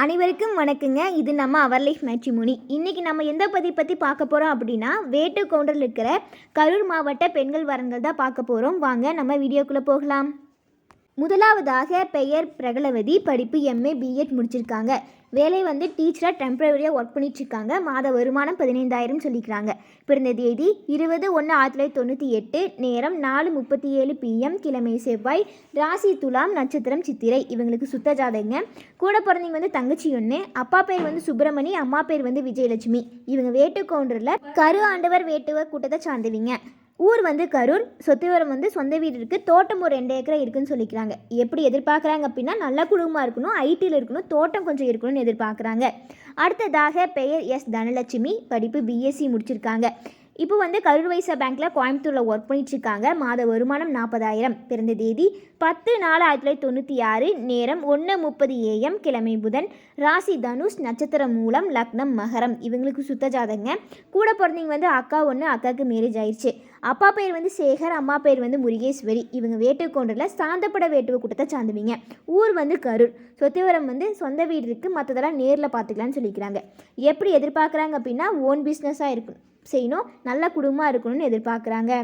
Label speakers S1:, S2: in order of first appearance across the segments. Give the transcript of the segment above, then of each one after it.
S1: அனைவருக்கும் வணக்கங்க. இது நம்ம அவர் லைஃப் மேட்ரிமோனி இன்றைக்கி நம்ம எந்த பதி பற்றி பார்க்க போகிறோம் அப்படின்னா வேட்டு கவுண்டரில் இருக்கிற கரூர் மாவட்ட பெண்கள் வரங்கள் தான் பார்க்க போகிறோம் வாங்க நம்ம வீடியோக்குள்ளே போகலாம். முதலாவதாக பெயர் பிரகலவதி படிப்பு எம்ஏ பிஎட் முடிச்சிருக்காங்க. வேலை வந்து டீச்சராக டெம்பரவரியாக ஒர்க் பண்ணிட்டுருக்காங்க. மாத வருமானம் பதினைந்தாயிரம் சொல்லிக்கிறாங்க. பிறந்த தேதி இருபது ஒன்று ஆயிரத்தி தொள்ளாயிரத்தி தொண்ணூற்றி எட்டு நேரம் நாலு முப்பத்தி ஏழு பிஎம் கிழமை செவ்வாய் ராசி துலாம் நட்சத்திரம் சித்திரை. இவங்களுக்கு சுத்த ஜாதகங்க. கூட பிறந்தவங்க வந்து தங்கச்சி ஒன்று அப்பா பேர் வந்து சுப்பிரமணி அம்மா பேர் வந்து விஜயலட்சுமி. இவங்க வேட்டு கவுண்டரில் கரு ஆண்டவர் வேட்டுவர் கூட்டத்தை சார்ந்தவிங்க. ஊர் வந்து கரூர் சொத்துவரம் வந்து சொந்த வீடு இருக்குது தோட்டம் ஒரு ரெண்டு ஏக்கரை இருக்குன்னு சொல்லிக்கிறாங்க. எப்படி எதிர்பார்க்குறாங்க அப்படின்னா நல்ல குடும்பமாக இருக்கணும் ஐடியில் இருக்கணும் தோட்டம் கொஞ்சம் இருக்கணும்னு எதிர்பார்க்குறாங்க. அடுத்ததாக பெயர் எஸ் தனலட்சுமி படிப்பு பிஎஸ்சி முடிச்சிருக்காங்க. இப்போ வந்து கரூர் வைசா பேங்க்கில் கோயம்புத்தூரில் ஒர்க் பண்ணிட்டு இருக்காங்க மாத வருமானம் நாற்பதாயிரம் பிறந்த தேதி பத்து நாலு ஆயிரத்தி தொள்ளாயிரத்தி தொண்ணூற்றி ஆறு. நேரம் ஒன்று முப்பது ஏஎம் கிழமை புதன். ராசி தனுஷ் நட்சத்திரம் மூலம் லக்னம் மகரம். இவங்களுக்கு சுத்த ஜாதகங்க. கூட பிறந்தவங்க வந்து அக்கா ஒன்று அக்காவுக்கு மேரேஜ் ஆயிடுச்சு அப்பா பேர் வந்து சேகர் அம்மா பேர் வந்து முருகேஸ்வரி. இவங்க வேட்டுக்கொண்டரில் சாந்தப்பட வேட்டுவ கூட்டத்தை சார்ந்துவீங்க. ஊர் வந்து கரூர். சொத்துவரம் வந்து சொந்த வீடு இருக்குது மற்றதெல்லாம் நேரில் பார்த்துக்கலான்னு சொல்லிக்கிறாங்க. எப்படி எதிர்பார்க்குறாங்க அப்படின்னா ஓன் பிஸ்னஸாக இருக்கணும். செய்யணும். நல்ல குடும்பமாக இருக்கணும்னு எதிர்பார்க்குறாங்க.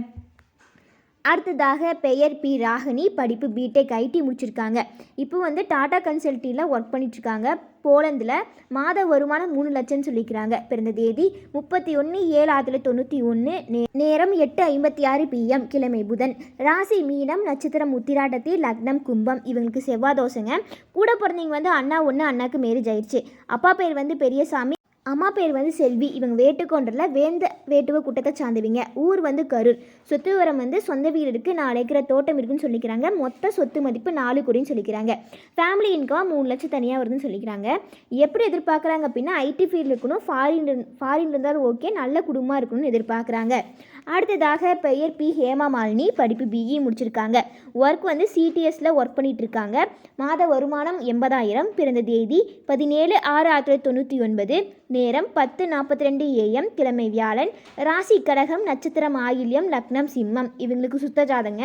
S1: அடுத்ததாக பெயர் பி. ராகினி. படிப்பு பிடெக் ஐடி முடிச்சிருக்காங்க. இப்போ வந்து டாடா கன்சல்ட்டியில் ஒர்க் பண்ணிட்டுருக்காங்க. போலந்தில் மாத வருமானம் மூணு லட்சம்னு சொல்லிக்கிறாங்க. பிறந்த தேதி முப்பத்தி ஒன்று ஏழு ஆயிரத்தி தொண்ணூற்றி ஒன்று நே நேரம் எட்டு ஐம்பத்தி ஆறு பிஎம் கிழமை புதன். ராசி மீனம் நட்சத்திரம் உத்திராட்டத்தில் லக்னம் கும்பம். இவங்களுக்கு செவ்வாய் தோசைங்க கூட பிறந்தவங்க வந்து அண்ணா ஒன்று அண்ணாக்கு மேரேஜ் ஆயிடுச்சு. அப்பா பேர் வந்து பெரியசாமி. அம்மா பேர் வந்து செல்வி. இவங்க வேட்டுக்கொண்டரில் வேந்த வேட்டுவ கூட்டத்தை சார்ந்தவங்க. ஊர் வந்து கரூர். சொத்து விவரம் வந்து சொந்த வீடு இருக்குது நாலு ஏக்கரை தோட்டம் இருக்குன்னு சொல்லிக்கிறாங்க. மொத்த சொத்து மதிப்பு நாலு கோடின்னு சொல்லிக்கிறாங்க. ஃபேமிலி இன்கம் மூணு லட்சம் தனியாக வருதுன்னு சொல்லிக்கிறாங்க. எப்படி எதிர்பார்க்குறாங்க அப்படின்னா ஐடி ஃபீல்டு இருக்கணும். ஃபாரின் ஃபாரின் இருந்தாலும் ஓகே நல்ல குடும்பமாக இருக்கணும்னு எதிர்பார்க்குறாங்க. அடுத்ததாக பெயர் பி. ஹேமா மாலினி. படிப்பு பிஇ முடிச்சிருக்காங்க. ஒர்க் வந்து சிடிஎஸில் ஒர்க் பண்ணிகிட்ருக்காங்க இருக்காங்க மாத வருமானம் எண்பதாயிரம். பிறந்த தேதி பதினேழு ஆறு ஆயிரத்தி தொள்ளாயிரத்தி தொண்ணூற்றி ஒன்பது. நேரம் பத்து நாற்பத்தி ரெண்டு ஏஎம் கிழமை வியாழன். ராசி கடகம் நட்சத்திரம் ஆயில்யம் லக்னம் சிம்மம். இவங்களுக்கு சுத்த ஜாதங்க.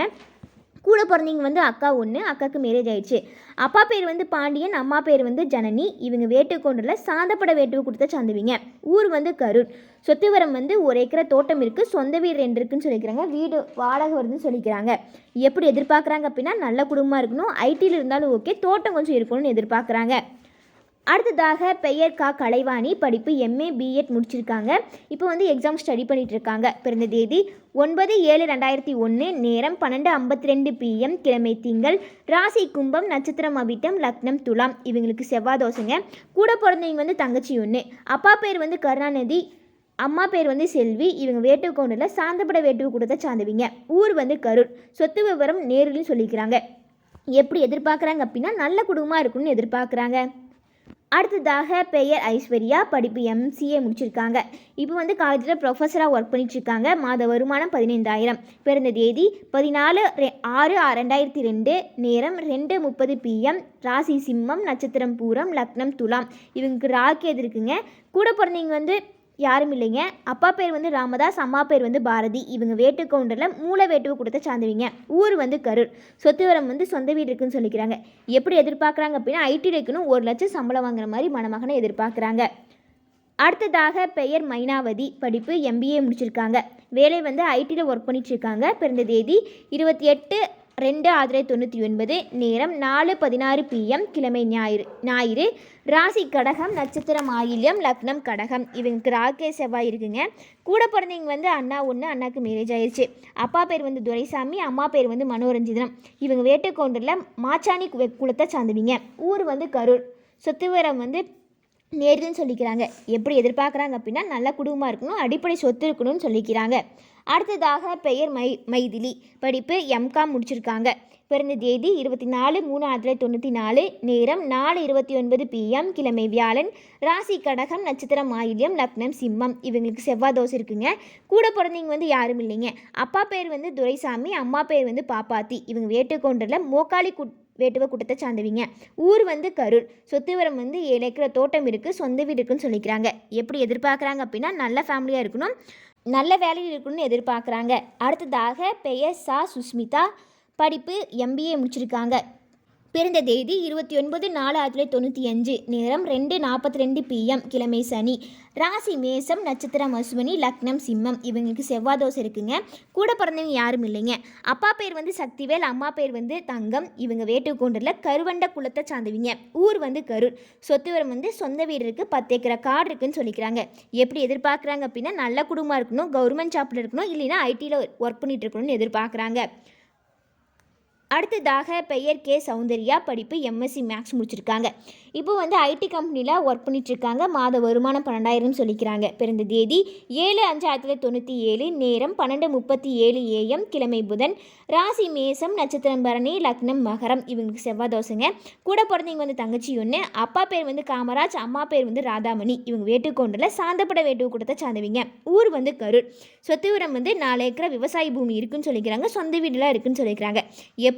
S1: கூட பிறந்தவங்க வந்து அக்கா ஒன்று அக்காவுக்கு மேரேஜ் ஆயிடுச்சு. அப்பா பேர் வந்து பாண்டியன் அம்மா பேர் வந்து ஜனனி. இவங்க வேட்டுக்கொண்டில் சாந்தப்பட வேட்டுவை கொடுத்த சாந்துவீங்க. ஊர் வந்து கரூர். சொத்துவரம் வந்து ஒரு ஏக்கரை தோட்டம் இருக்குது சொந்த வீடு ரெண்டு இருக்குன்னு சொல்லிக்கிறாங்க. வீடு வாடகை வருதுன்னு சொல்லிக்கிறாங்க. எப்படி எதிர்பார்க்குறாங்க அப்படின்னா நல்ல குடும்பமாக இருக்கணும். ஐடியில் இருந்தாலும் ஓகே தோட்டம் கொஞ்சம் இருக்கணும்னு எதிர்பார்க்குறாங்க. அடுத்ததாக பெயர் கா கலைவாணி படிப்பு எம்ஏ பிஎட் முடிச்சிருக்காங்க. இப்போ வந்து எக்ஸாம் ஸ்டடி பண்ணிட்டு இருக்காங்க பிறந்த தேதி ஒன்பது ஏழு ரெண்டாயிரத்தி ஒன்று நேரம் பன்னெண்டு ஐம்பத்தி ரெண்டு பிஎம் கிழமை திங்கள் ராசி கும்பம் நட்சத்திரம் அபிட்டம் லக்னம் துலாம் இவங்களுக்கு செவ்வாய் தோசைங்க. கூட பிறந்தவங்க வந்து தங்கச்சி ஒன்று அப்பா பேர் வந்து கருணாநிதி அம்மா பேர் வந்து செல்வி இவங்க வேட்டுக்கோண்டில் சாந்தப்பட வேட்டுவு கூட்டத்தை சார்ந்தவிங்க. ஊர் வந்து கரூர். சொத்து விவரம் நேரிலும் சொல்லிக்கிறாங்க. எப்படி எதிர்பார்க்குறாங்க அப்படின்னா நல்ல குடும்பமாக இருக்குன்னு எதிர்பார்க்குறாங்க. அடுத்ததாக பெயர் ஐஸ்வர்யா படிப்பு எம்சிஏ முடிச்சிருக்காங்க. இப்போ வந்து காலேஜில் ப்ரொஃபஸராக ஒர்க் பண்ணிட்டுருக்காங்க. மாத வருமானம் பதினைந்தாயிரம். பிறந்த தேதி பதினாலு ரெ ஆறு ரெண்டாயிரத்தி ரெண்டு. நேரம் ரெண்டு முப்பது பிஎம் ராசி சிம்மம் நட்சத்திரம் பூரம் லக்னம் துலாம். இவங்களுக்கு ராக்கி எது இருக்குங்க? கூட பிறந்தவங்க வந்து யாரும் இல்லைங்க. அப்பா பேர் வந்து ராமதாஸ் அம்மா பேர் வந்து பாரதி. இவங்க வேட்டு கவுண்டரில் மூல வேட்டுவை கொடுத்த சார்ந்தவங்க ஊர் வந்து கரூர். சொத்துவரம் வந்து சொந்த வீடு இருக்குன்னு சொல்லிக்கிறாங்க. எப்படி எதிர்பார்க்குறாங்க அப்படின்னா ஐடி இருக்கணும் ஒரு லட்சம் சம்பளம் வாங்குற மாதிரி மணமகனை எதிர்பார்க்குறாங்க. அடுத்ததாக பெயர் மைனாவதி. படிப்பு எம்பிஏ முடிச்சிருக்காங்க. வேலை வந்து ஐடியில் ஒர்க் பண்ணிட்டு இருக்காங்க. பிறந்த தேதி இருபத்தி எட்டு ரெண்டு ஆயிரத்தி தொண்ணூற்றி ஒன்பது நேரம் நாலு பதினாறு பிஎம் கிழமை ஞாயிறு ஞாயிறு. ராசி கடகம் நட்சத்திரம் ஆயில்யம் லக்னம் கடகம். இவங்களுக்கு ராகே செவ்வாய் இருக்குங்க. கூட பிறந்தவங்க வந்து அண்ணா ஒன்று அண்ணாக்கு மேரேஜ் ஆயிடுச்சு அப்பா பேர் வந்து துரைசாமி அம்மா பேர் வந்து மனோரஞ்சிதனம் இவங்க வேட்டுக்கவுண்டரில் மாச்சாணி குலத்தை சார்ந்தவங்க. ஊர் வந்து கரூர். சொத்துவரம் வந்து நேருதுன்னு சொல்லிக்கிறாங்க. எப்படி எதிர்பார்க்குறாங்க அப்படின்னா நல்ல குடும்பமாக இருக்கணும் அடிப்படை சொத்து இருக்கணும்னு சொல்லிக்கிறாங்க. அடுத்ததாக பெயர் மை மைதிலி. படிப்பு எம்காம் முடிச்சிருக்காங்க. பிறந்த தேதி இருபத்தி நாலு மூணு ஆயிரத்தி தொள்ளாயிரத்தி தொண்ணூற்றி நாலு. நேரம் நாலு இருபத்தி ஒன்பது பிஎம் கிழமை வியாழன். ராசி கடகம் நட்சத்திரம் ஆயில்யம் லக்னம் சிம்மம். இவங்களுக்கு செவ்வாய் தோசை இருக்குங்க. கூட பிறந்தவங்க வந்து யாரும் இல்லைங்க. அப்பா பேர் வந்து துரைசாமி அம்மா பேர் வந்து பாப்பாத்தி. இவங்க வேட்டுக்கொண்டரில் மோக்காளி குட் வேட்டுவ கூட்டத்தை சார்ந்தவங்க. ஊர் வந்து கரூர். சொத்துவரம் வந்து ஏழு ஏக்கரை தோட்டம் இருக்குது சொந்த வீடு இருக்குன்னு சொல்லிக்கிறாங்க. எப்படி எதிர்பார்க்குறாங்க அப்படின்னா நல்ல ஃபேமிலியாக இருக்கணும். நல்ல வேலையில் இருக்கணும்னு எதிர்பார்க்குறாங்க. அடுத்ததாக பெயர் சா. சுஸ்மிதா படிப்பு எம்பிஏ முடிச்சிருக்காங்க. பிறந்த தேதி இருபத்தி ஒன்பது நாலு ஆயிரத்தி தொள்ளாயிரத்தி தொண்ணூற்றி அஞ்சு நேரம் ரெண்டு நாற்பத்தி ரெண்டு பிஎம் கிழமை சனி. ராசி மேசம் நட்சத்திரம் அஸ்வினி லக்னம் சிம்மம் இவங்களுக்கு செவ்வாய் தோசை இருக்குங்க. கூட பிறந்தவங்க யாரும் இல்லைங்க. அப்பா பேர் வந்து சக்திவேல் அம்மா பேர் வந்து தங்கம். இவங்க வேட்டுக்கொண்டில் கருவண்ட குலத்தை சார்ந்தவங்க. ஊர் வந்து கரூர். சொத்து வரம் வந்து சொந்த வீடு இருக்குது பத்து ஏக்கரை காடு இருக்குன்னு சொல்லிக்கிறாங்க. எப்படி எதிர்பார்க்குறாங்க அப்படின்னா நல்ல குடும்பம் இருக்கணும் கவர்மெண்ட் ஜாப்பில் இருக்கணும் இல்லைன்னா ஐடியில் ஒர்க் பண்ணிட்டு இருக்கணும்னு எதிர்பார்க்குறாங்க. அடுத்ததாக பெயர் கே. சௌந்தர்யா படிப்பு எம்எஸ்சி மேக்ஸ் முடிச்சிருக்காங்க. இப்போ வந்து ஐடி கம்பெனியில் ஒர்க் பண்ணிகிட்ருக்காங்க இருக்காங்க மாத வருமானம் பன்னெண்டாயிரம் சொல்லிக்கிறாங்க. பிறந்த தேதி ஏழு அஞ்சு ஆயிரத்தி தொள்ளாயிரத்தி தொண்ணூற்றி ஏழு நேரம் பன்னெண்டு முப்பத்தி ஏழு ஏஎம் கிழமை புதன் ராசி மேசம் நட்சத்திரம் பரணி லக்னம் மகரம் இவங்களுக்கு செவ்வாய் தோசைங்க. கூட பிறந்தவங்க வந்து தங்கச்சி ஒன்று அப்பா பேர் வந்து காமராஜ் அம்மா பேர் வந்து ராதாமணி. இவங்க வேட்டுக்கொண்டில் சாந்தப்பட வேட்டு கூட்டத்தை சார்ந்தவங்க. ஊர் வந்து கரூர். சொத்து உரம் வந்து நாலு ஏக்கரை விவசாய பூமி இருக்குன்னு சொல்லிக்கிறாங்க. சொந்த வீடுலாம் இருக்குன்னு சொல்லிக்கிறாங்க. எப்